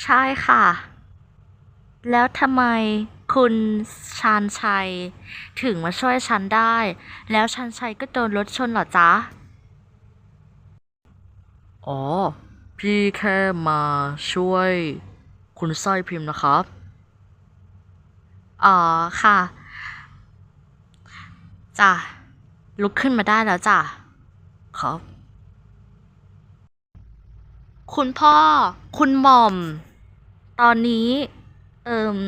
ใช่ค่ะ แล้วทำไมคุณชาญชัย ถึงมาช่วยฉันได้ แล้วชาญชัยก็โดนรถชนเหรอจ๊ะ อ๋อ พี่แค่มาช่วย คุณสร้อยพิมพ์นะครับ อ๋อค่ะ จ้ะ ลุกขึ้นมาได้แล้วจ้ะ ครับ คุณพ่อ คุณหม่อม ตอนนี้ เอิม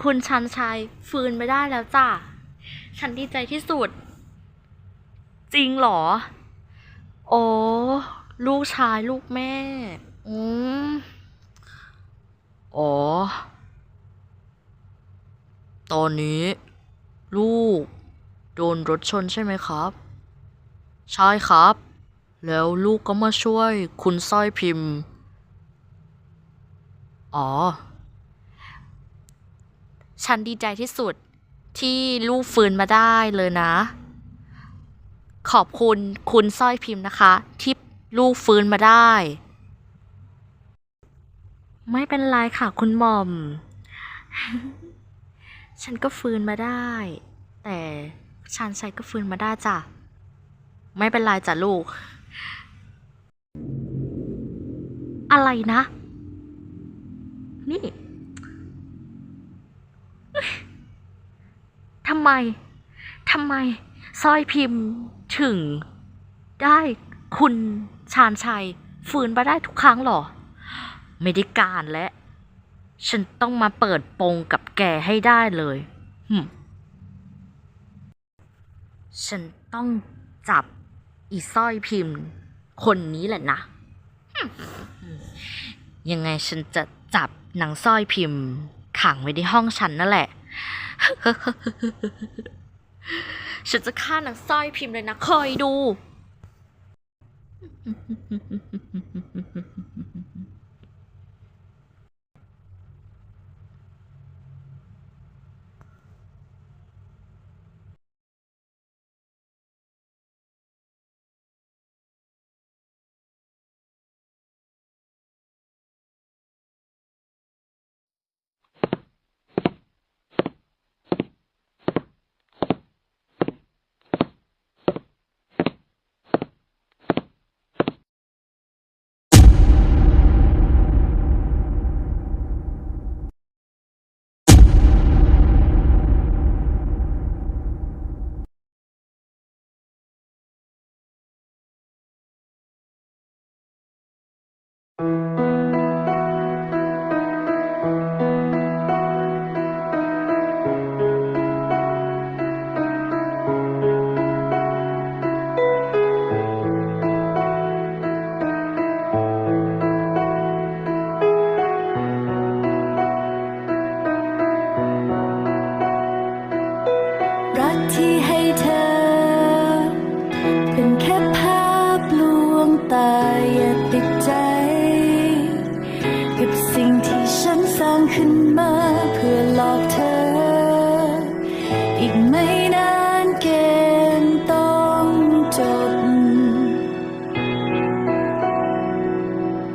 คุณชันชัยฟื้นไม่ได้แล้วจ้ะ ฉันดีใจที่สุด จริงเหรอ โอ้ลูกชายลูกแม่ อืมอ๋อ ตอนนี้ ลูก โดนรถชนใช่ไหมครับ ใช่ครับ แล้วลูกก็มาช่วยคุณสร้อยพิมพ์ อ๋อ ฉันดีใจที่สุดที่ลูกฟื้นมาได้เลยนะ ขอบคุณคุณสร้อยพิมพ์นะคะ ที่ลูกฟื้นมาได้ ไม่เป็นไรค่ะคุณหม่อม ฉันก็ฟื้นมาได้ แต่ชานชัยก็ฟื้นมาได้จ้ะ ไม่เป็นไรจ้ะลูก อะไรนะ นี่ทำไมทำไมสร้อยพิมพ์ถึง ได้คุณชาญชัย ฟื้นมาได้ทุกครั้งหรอ ไม่ได้การและ ฉันต้องมาเปิดโปงกับแกให้ได้เลยหึฉันต้องจับอีสร้อยพิมพ์ คนนี้แหละนะ ยังไงฉันจะจับ นางสร้อยพิมพ์ ขังไว้ในห้องฉันนั่นแหละ ฉันจะฆ่านางสร้อยพิมพ์เลยนะคอยดู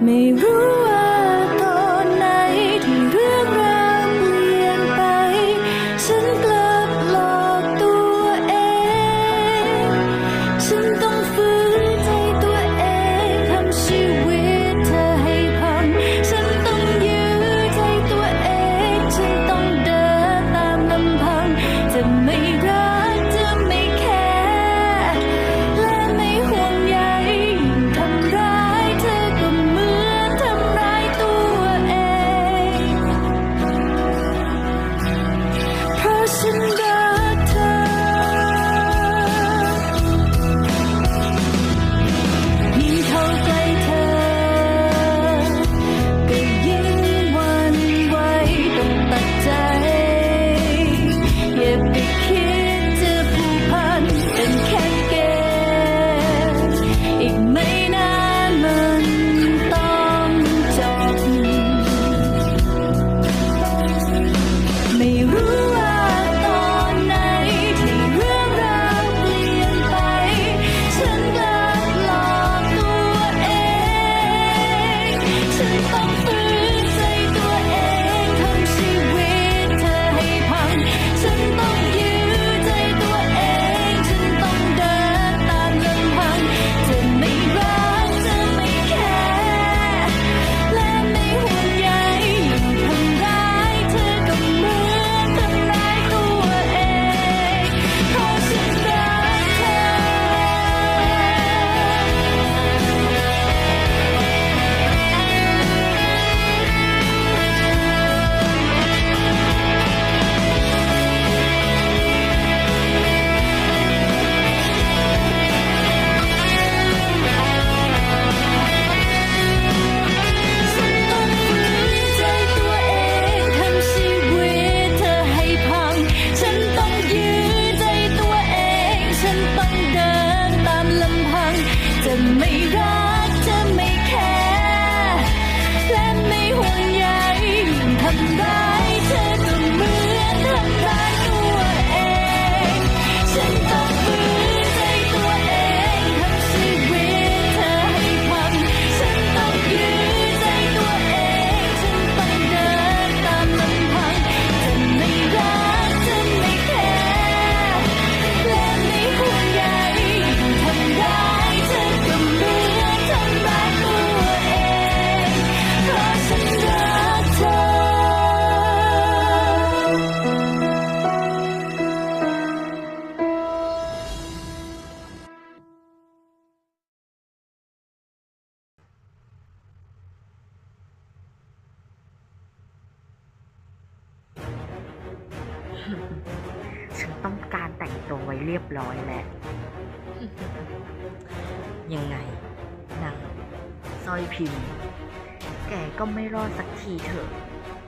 ไม่ 가슴 ฉันต้องการแต่งตัวไว้เรียบร้อยแล้ว ยังไงนางสร้อยพิมพ์ แกก็ไม่รอดสักทีเถอะ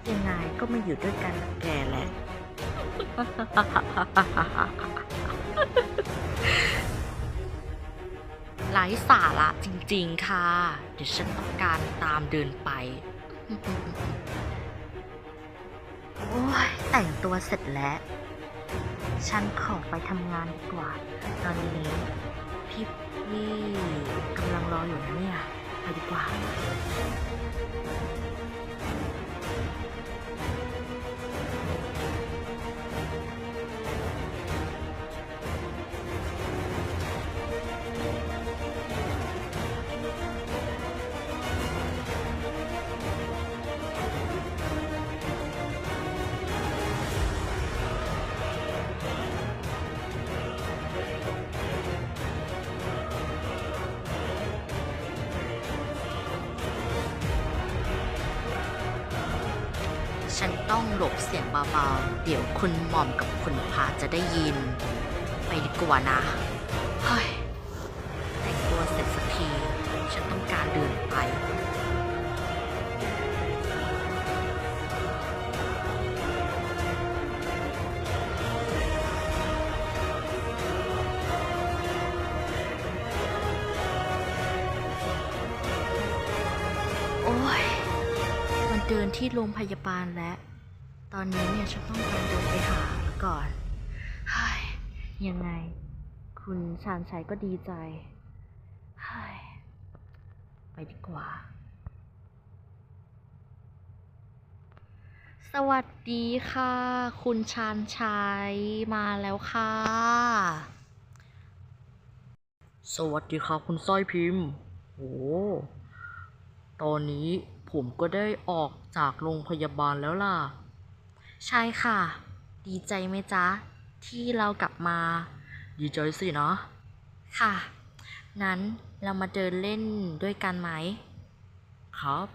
ยังไงก็ไม่อยู่ด้วยกันกับแกแหละ ไร้สาระจริงๆค่ะ เดี๋ยวฉันต้องการตามเดินไป โอ้ย แต่งตัวเสร็จแล้ว ฉันขอไปทำงานดีกว่า ตอนนี้พี่พี่กำลังรออยู่นะเนี่ย ไปดีกว่า ฉันต้องหลบเสียงเบาๆ เดี๋ยวคุณหม่อมกับคุณพาจะได้ยิน ไปดีกว่านะ เฮ้ยแต่งตัวเสร็จสักที ฉันต้องการเดินไป ที่โรงพยาบาลแล้วตอนนี้เนี่ยฉันต้องการเดินไปหาก่อนฮ้ยยังไง คุณชานชัยก็ดีใจฮ้ยไปดีกว่า สวัสดีค่ะ คุณชานชัยมาแล้วค่ะ สวัสดีค่ะ คุณสร้อยพิมพ์โอ้ตอนนี้ ผมก็ได้ออกจากโรงพยาบาลแล้วล่ะ ใช่ค่ะ ดีใจไหมจ๊ะ ที่เรากลับมา ดีใจสินะ ค่ะ นั้นเรามาเดินเล่นด้วยกันไหม ครับ